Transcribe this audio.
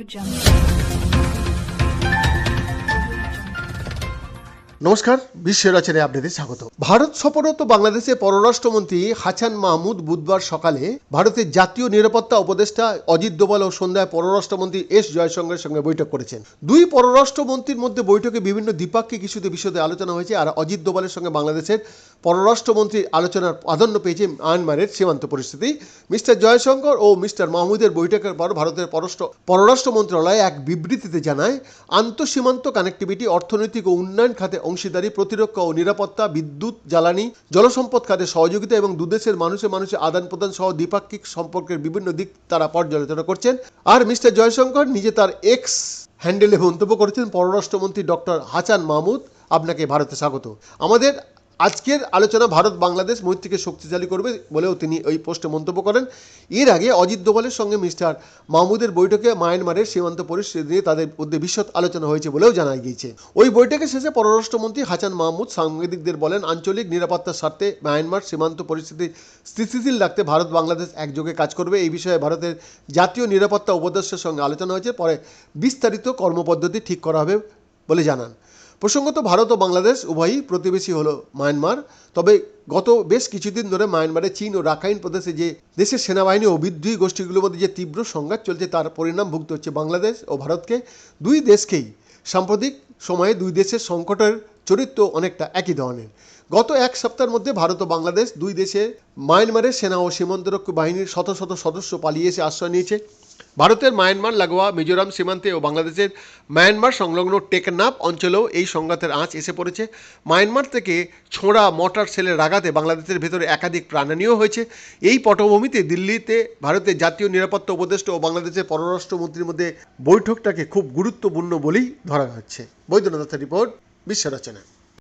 Hocam. নমস্কার বিশ্ব রচনায় আপনাদের স্বাগত। ভারত সফররত বাংলাদেশের পররাষ্ট্রমন্ত্রী হাসান মাহমুদ বুধবার সকালে ভারতের জাতীয় নিরাপত্তা উপদেষ্টা অজিত দোভাল ও সন্ধ্যায় পররাষ্ট্রমন্ত্রী এস জয়শঙ্করের সঙ্গে বৈঠক করেছেন। দুই পররাষ্ট্রমন্ত্রীর মধ্যে বৈঠকে বিভিন্ন দ্বিপাক্ষিক ইস্যুতে বিশদে আলোচনা হয়েছে আর অজিত দোভালের সঙ্গে বাংলাদেশের পররাষ্ট্রমন্ত্রীর আলোচনার প্রাধান্য পেয়েছে মায়ানমারের সীমান্ত পরিস্থিতি। মিস্টার জয়শঙ্কর ও মিস্টার মাহমুদের বৈঠকের পর ভারতের পররাষ্ট্র পররাষ্ট্র মন্ত্রণালয় এক বিবৃতিতে জানায়, আন্তঃসীমান্ত কানেক্টিভিটি অর্থনৈতিক ও উন্নয়ন খাতে অংশীদারি, প্রতিরক্ষা ও নিরাপত্তা, বিদ্যুৎ, জ্বালানি, জলসম্পদ খাতে সহযোগিতা এবং দুদেশের মানুষে মানুষে আদান প্রদান সহ দ্বিপাক্ষিক সম্পর্কের বিভিন্ন দিক তারা পর্যালোচনা করছেন। আর মিস্টার জয়শঙ্কর নিজে তার এক্স হ্যান্ডেলে মন্তব্য করেছেন পররাষ্ট্রমন্ত্রী ডক্টর হাসান মাহমুদ। আপনাকে ভারতে স্বাগত। আমাদের আজকের আলোচনা ভারত বাংলাদেশ মৈত্রীকে শক্তিশালী করবে বলেও তিনি ওই পোস্টে মন্তব্য করেন। এর আগে অজিত দোভালের সঙ্গে মিস্টার মাহমুদের বৈঠকে মায়ানমারের সীমান্ত পরিস্থিতি নিয়ে তাদের মধ্যে বিশদ আলোচনা হয়েছে বলেও জানা গিয়েছে। ওই বৈঠকের শেষে পররাষ্ট্রমন্ত্রী হাসান মাহমুদ সাংবাদিকদের বলেন, আঞ্চলিক নিরাপত্তার স্বার্থে মায়ানমার সীমান্ত পরিস্থিতি স্থিতিশীল রাখতে ভারত বাংলাদেশ একযোগে কাজ করবে। এই বিষয়ে ভারতের জাতীয় নিরাপত্তা উপদেষ্টার সঙ্গে আলোচনা হয়েছে। পরে বিস্তারিত কর্মপদ্ধতি ঠিক করা হবে বলে জানান। প্রসঙ্গত ভারত ও বাংলাদেশ উভয়ই প্রতিবেশী হলো মায়ানমার। তবে গত বেশ কিছুদিন ধরে মায়ানমারে চীন ও রাখাইন প্রদেশে যে দেশের সেনাবাহিনী ও বিদ্রোহী গোষ্ঠীগুলোর মধ্যে যে তীব্র সংঘাত চলছে তার পরিণাম ভুগতে হচ্ছে বাংলাদেশ ও ভারতকে। দুই দেশকেই সাম্প্রতিক সময়ে দুই দেশের সংকটের চরিত্র অনেকটা একই ধরনের। গত এক সপ্তাহের মধ্যে ভারত ও বাংলাদেশ দুই দেশে মায়ানমারের সেনা ও সীমান্তরক্ষী বাহিনীর শত শত সদস্য পালিয়ে এসে আশ্রয় নিয়েছে। ভারতের মায়ানমার, লাগোয়া, মিজোরাম সীমান্তে ও বাংলাদেশের মায়ানমার সংলগ্ন টেকনাপ অঞ্চলেও এই সংঘাতের আঁচ এসে পড়েছে। মায়ানমার থেকে ছোঁড়া মটার সেলের আঘাতে বাংলাদেশের ভেতরে একাধিক প্রাণহানিও হয়েছে। এই পটভূমিতে দিল্লিতে ভারতের জাতীয় নিরাপত্তা উপদেষ্টা ও বাংলাদেশের পররাষ্ট্রমন্ত্রীর মধ্যে বৈঠকটাকে খুব গুরুত্বপূর্ণ বলেই ধরা হচ্ছে বৈদ্যনাথ রিপোর্ট। বিশ্ব রচনা।